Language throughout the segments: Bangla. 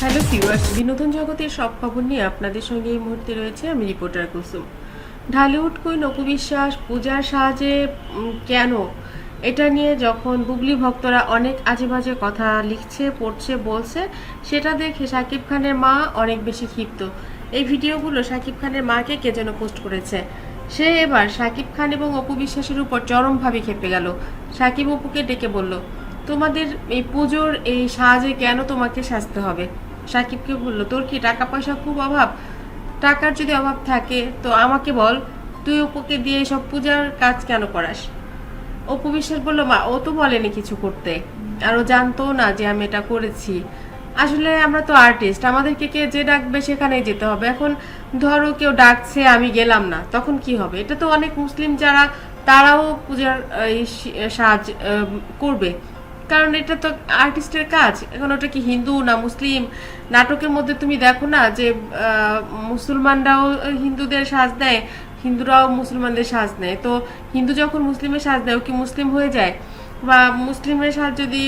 ভিউয়ার্স বিনোদন জগতের সব খবর নিয়ে আপনাদের সঙ্গে এই মুহূর্তে রয়েছে আমি রিপোর্টার কুসুম। ঢালিউড কুইন অপু বিশ্বাস, পূজার সাহায্যে কেন? এটা নিয়ে যখন বুবলি ভক্তরা অনেক আজে বাজে কথা লিখছে, পড়ছে, বলছে, সেটা দেখে শাকিব খানের মা অনেক বেশি ক্ষিপ্ত। এই ভিডিওগুলো শাকিব খানের মাকে কে যেন পোস্ট করেছে? সে এবার শাকিব খান এবং অপু বিশ্বাসের উপর চরমভাবে খেপে গেল। শাকিব অপুকে ডেকে বলল, তোমাদের এই পুজোর এই সাহায্যে কেন তোমাকে সাজতে হবে? সাকিবকে বলল, তোর কি টাকা পয়সা খুব অভাব? টাকার যদি অভাব থাকে, তো আমাকে বল, তুই অপুকে দিয়ে সব পূজার কাজ কেন করাস? অপু বিশ্বাস বলল, মা, ও তো বলেনি কিছু করতে। আর ও জানতো না যে আমি এটা করেছি। আসলে আমরা তো আর্টিস্ট আমাদেরকে কে যে ডাকবে সেখানেই যেতে হবে। এখন ধরো কেউ ডাকছে, আমি গেলাম না, তখন কি হবে? এটা তো অনেক মুসলিম যারা, তারাও পূজার সাহায্য করবে। কারণ এটা তো আর্টিস্টের কাজ। এখন ওটা কি হিন্দু না মুসলিম? নাটকের মধ্যে তুমি দেখো না যে মুসলমানরাও হিন্দুদের সাজ দেয়, হিন্দুরাও মুসলমানদের সাজ নেয়। তো হিন্দু যখন মুসলিমের সাজ দেয়, ও কি মুসলিম হয়ে যায়? বা মুসলিমের সাজ যদি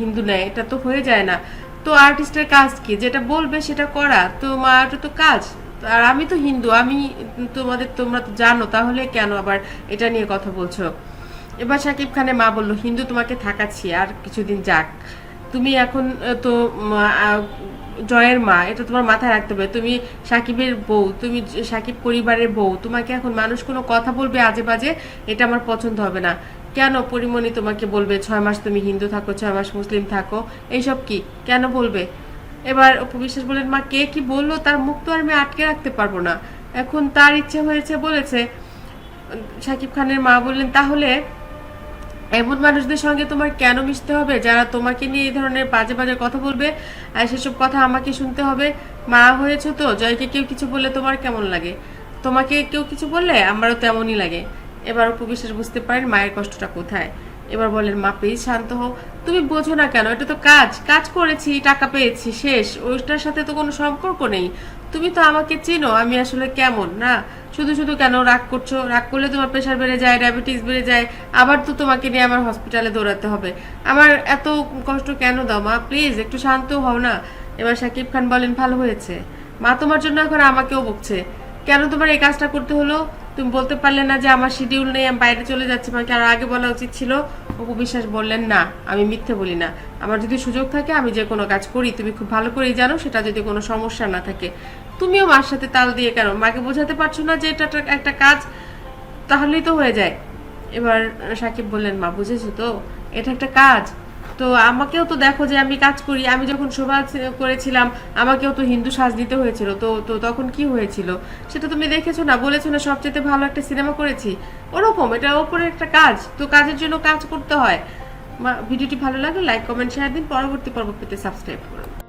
হিন্দু নেয়, এটা তো হয়ে যায় না। তো আর্টিস্টের কাজ কি? যেটা বলবে সেটা করা। তো মা এটা তো কাজ। আর আমি তো হিন্দু, আমি তোমাদের, তোমরা তো জানো, তাহলে কেন আবার এটা নিয়ে কথা বলছো? এবার সাকিব খানের মা বলল, হিন্দু তোমাকে থাকাচ্ছি, আর কিছুদিন যাক। তুমি এখন তো জয়ের মা, এটা তোমার মাথায় রাখতে হবে। তুমি সাকিবের বউ, তুমি সাকিব পরিবারের বউ, তোমাকে এখন মানুষ কোনো কথা বলবে আজে বাজে, এটা আমার পছন্দ হবে না। কেন পরিমণি তোমাকে বলবে, ছয় মাস তুমি হিন্দু থাকো, ছয় মাস মুসলিম থাকো, এইসব কি? কেন বলবে? এবার অপু বিশ্বাস বলেন মা, কে কি বলল তার মুখ তো আর আমি আটকে রাখতে পারব না। এখন তার ইচ্ছে হয়েছে বলেছে। সাকিব খানের মা বললেন, তাহলে এমন মানুষদের সঙ্গে তোমার কেন মিশতে হবে? যারা তোমাকে নিয়ে এই ধরনের বাজে বাজে কথা বলবে, আর সেসব কথা আমাকে শুনতে হবে। মা হয়েছো তো, জয়কে কেউ কিছু বললে তোমার কেমন লাগে? তোমাকে কেউ কিছু বললে আমারও তেমনই লাগে। এবারও উপবিশ্বাস বুঝতে পারেন মায়ের কষ্টটা কোথায়। এবার বলেন মা প্লিজ শান্ত হও। তুমি বোঝো না কেন, এটা তো কাজ। কাজ করেছি, টাকা পেয়েছি, শেষ। ওইটার সাথে তো কোনো সম্পর্ক নেই। তুমি তো আমাকে চেনো, আমি আসলে কেমন, না? শুধু শুধু কেন রাগ করছ? রাগ করলে তোমার প্রেশার বেড়ে যায়, ডায়াবেটিস বেড়ে যায়। আবার তো তোমাকে নিয়ে আমার হসপিটালে দৌড়াতে হবে। আমার এত কষ্ট কেন দাও, মা? প্লিজ, একটু শান্ত হও না। এবার সাকিব খান বলেন, ভালো হয়েছে। মা তোমার জন্য এখন আমাকেও বকছে। কেন তোমার এই কাজটা করতে হলো? তুমি বলতে পারলে না যে আমার শিডিউল নেই, আমি বাইরে চলে যাচ্ছি। আমাকে আর আগে বলা উচিত ছিল। অপু বিশ্বাস বললেন, না, আমি মিথ্যে বলি না। আমার যদি সুযোগ থাকে, আমি যে কোনো কাজ করি। তুমি খুব ভালো করেই জানো, সেটা যদি কোনো সমস্যা না থাকে। তুমিও মার সাথে তাল দিয়ে কেন? মাকে বোঝাতে পারছ না যে এটা একটা- কাজ, তাহলেই তো হয়ে যায়। এবার সাকিব বললেন, মা, বুঝেছ তো? এটা একটা কাজ। তো আমাকেও তো দেখো যে আমি কাজ করি, আমি যখন শোভা করেছিলাম, আমাকেও তো হিন্দু সাজ দিতে হয়েছিল, তো তো তখন কি হয়েছিল? সেটা তুমি দেখেছ না? বলেছ না সবচেয়ে ভালো একটা সিনেমা করেছি? ওরকম, এটা ওপরে একটা কাজ, তো কাজের জন্য কাজ করতে হয়। ভিডিওটি ভালো লাগলে লাইক, কমেন্ট, শেয়ার দিন, পরবর্তী পর্ব পেতে সাবস্ক্রাইব করুন।